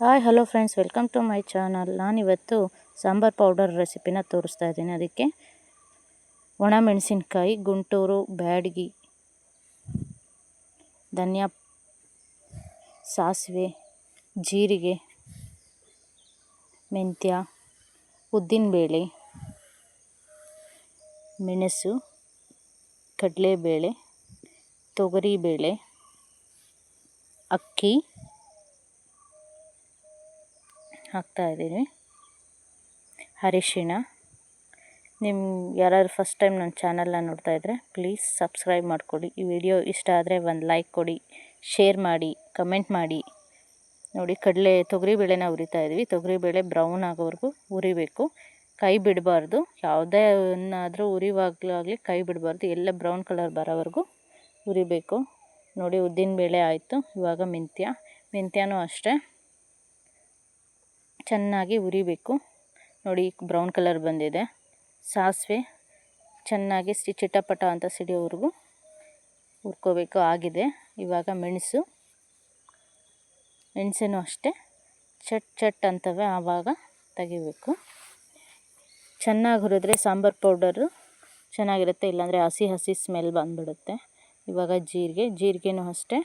Hi, hello friends, welcome to my channel. ನಾನಿವತ್ತು sambar powder ರೆಸಿಪಿನ ತೋರಿಸ್ತಾ ಇದ್ದೀನಿ. ಅದಕ್ಕೆ ಒಣ ಮೆಣಸಿನ್ಕಾಯಿ, ಗುಂಟೂರು, ಬ್ಯಾಡಗಿ, ಧನಿಯಾ, ಸಾಸಿವೆ, ಜೀರಿಗೆ, ಮೆಂತ್ಯ, ಉದ್ದಿನಬೇಳೆ, ಮೆಣಸು, ಕಡಲೆಬೇಳೆ, ತೊಗರಿಬೇಳೆ, ಅಕ್ಕಿ ಹಾಕ್ತಾಯಿದ್ದೀನಿ ಅರಿಶಿಣ ನಿಮ್ಮ ಯಾರಾದ್ರೂ ಫಸ್ಟ್ ಟೈಮ್ ನನ್ನ ಚಾನಲ್ನ ನೋಡ್ತಾ ಇದ್ದರೆ ಪ್ಲೀಸ್ ಸಬ್ಸ್ಕ್ರೈಬ್ ಮಾಡಿಕೊಡಿ. ಈ ವಿಡಿಯೋ ಇಷ್ಟ ಆದರೆ ಒಂದು ಲೈಕ್ ಕೊಡಿ ಶೇರ್ ಮಾಡಿ ಕಮೆಂಟ್ ಮಾಡಿ. ನೋಡಿ ಕಡಲೆ ತೊಗರಿಬೇಳೆನ ಹುರಿತಾ ಇದ್ವಿ. ತೊಗರಿಬೇಳೆ ಬ್ರೌನ್ ಆಗೋವರೆಗೂ ಉರಿಬೇಕು ಕೈ ಬಿಡಬಾರ್ದು. ಯಾವುದೇ ಏನಾದರೂ ಉರಿವಾಗಲಾಗಲಿ ಕೈ ಬಿಡಬಾರ್ದು. ಎಲ್ಲ ಬ್ರೌನ್ ಕಲರ್ ಬರೋವರೆಗೂ ಉರಿಬೇಕು ನೋಡಿ ಉದ್ದಿನ ಬೇಳೆ ಆಯಿತು. ಇವಾಗ ಮೆಂತ್ಯ. ಮೆಂತ್ಯನೂ ಅಷ್ಟೇ. ಚೆನ್ನಾಗಿ ಉರಿಬೇಕು. ನೋಡಿ, ಬ್ರೌನ್ ಕಲರ್ ಬಂದಿದೆ. ಸಾಸಿವೆ ಚೆನ್ನಾಗಿ ಸಿ ಚಿಟಪಟ ಅಂತ ಸಿಡಿಯೋವರೆಗೂ ಹುರ್ಕೋಬೇಕು. ಆಗಿದೆ. ಇವಾಗ ಮೆಣಸು. ಮೆಣಸನ್ನು ಅಷ್ಟೇ. ಚಟ್ ಚಟ್ ಅಂತವೆ ಆವಾಗ ತೆಗಿಬೇಕು. ಚೆನ್ನಾಗಿ ಹುರಿದ್ರೆ ಸಾಂಬಾರು ಪೌಡರು ಚೆನ್ನಾಗಿರುತ್ತೆ. ಇಲ್ಲಾಂದರೆ ಹಸಿ ಹಸಿ ಸ್ಮೆಲ್ ಬಂದುಬಿಡುತ್ತೆ. ಇವಾಗ ಜೀರಿಗೆ. ಜೀರಿಗೆನೂ ಅಷ್ಟೇ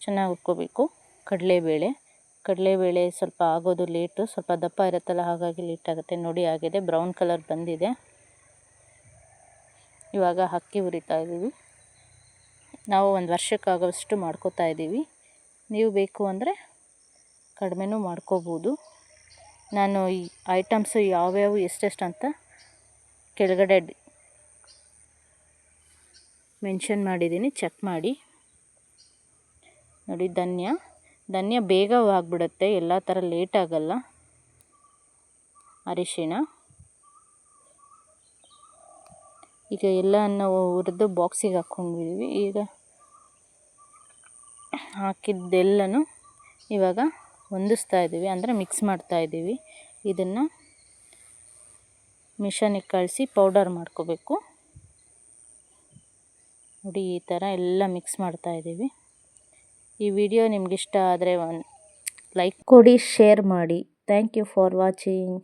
ಚೆನ್ನಾಗಿ ಹುರ್ಕೋಬೇಕು. ಕಡಲೆಬೇಳೆ. ಕಡಲೆಬೇಳೆ ಸ್ವಲ್ಪ ಆಗೋದು ಲೇಟು ಸ್ವಲ್ಪ ದಪ್ಪ ಇರುತ್ತಲ್ಲ ಹಾಗಾಗಿ ಲೇಟ್ ಆಗುತ್ತೆ. ನೋಡಿ ಆಗಿದೆ ಬ್ರೌನ್ ಕಲರ್ ಬಂದಿದೆ. ಇವಾಗ ಅಕ್ಕಿ ಹುರಿತಾ ಇದ್ದೀವಿ. ನಾವು ಒಂದು ವರ್ಷಕ್ಕಾಗೋಷ್ಟು ಮಾಡ್ಕೋತಾ ಇದ್ದೀವಿ. ನೀವು ಬೇಕು ಅಂದರೆ ಕಡಿಮೆನೂ ಮಾಡ್ಕೋಬೋದು. ನಾನು ಈ ಐಟಮ್ಸು ಯಾವ್ಯಾವು, ಎಷ್ಟೆಷ್ಟು ಅಂತ ಕೆಳಗಡೆ ಮೆನ್ಷನ್ ಮಾಡಿದ್ದೀನಿ. ಚೆಕ್ ಮಾಡಿ. ನೋಡಿ, ಧನ್ಯ. ಧನ್ಯ ಬೇಗ ಆಗಿಬಿಡುತ್ತೆ ಎಲ್ಲ ಥರ ಲೇಟ್ ಆಗಲ್ಲ. ಅರಿಶಿಣ. ಈಗ ಎಲ್ಲವನ್ನು ಹುರಿದು ಬಾಕ್ಸಿಗೆ ಹಾಕ್ಕೊಂಡಿದ್ದೀವಿ ಈಗ ಹಾಕಿದ್ದೆಲ್ಲನೂ ಇವಾಗ ಹೊಂದಿಸ್ತಾ ಇದ್ದೀವಿ ಅಂದರೆ ಮಿಕ್ಸ್ ಮಾಡ್ತಾ ಇದ್ದೀವಿ ಇದನ್ನು ಮಿಷನಿಗೆ ಕಳಿಸಿ ಪೌಡರ್ ಮಾಡ್ಕೋಬೇಕು. ನೋಡಿ, ಈ ಥರ ಎಲ್ಲ ಮಿಕ್ಸ್ ಮಾಡ್ತಾ ಇದ್ದೀವಿ ಈ ವಿಡಿಯೋ ನಿಮ್ಗೆ ಇಷ್ಟ ಆದರೆ ಒಂದು ಲೈಕ್ ಕೊಡಿ ಶೇರ್ ಮಾಡಿ. Thank you for watching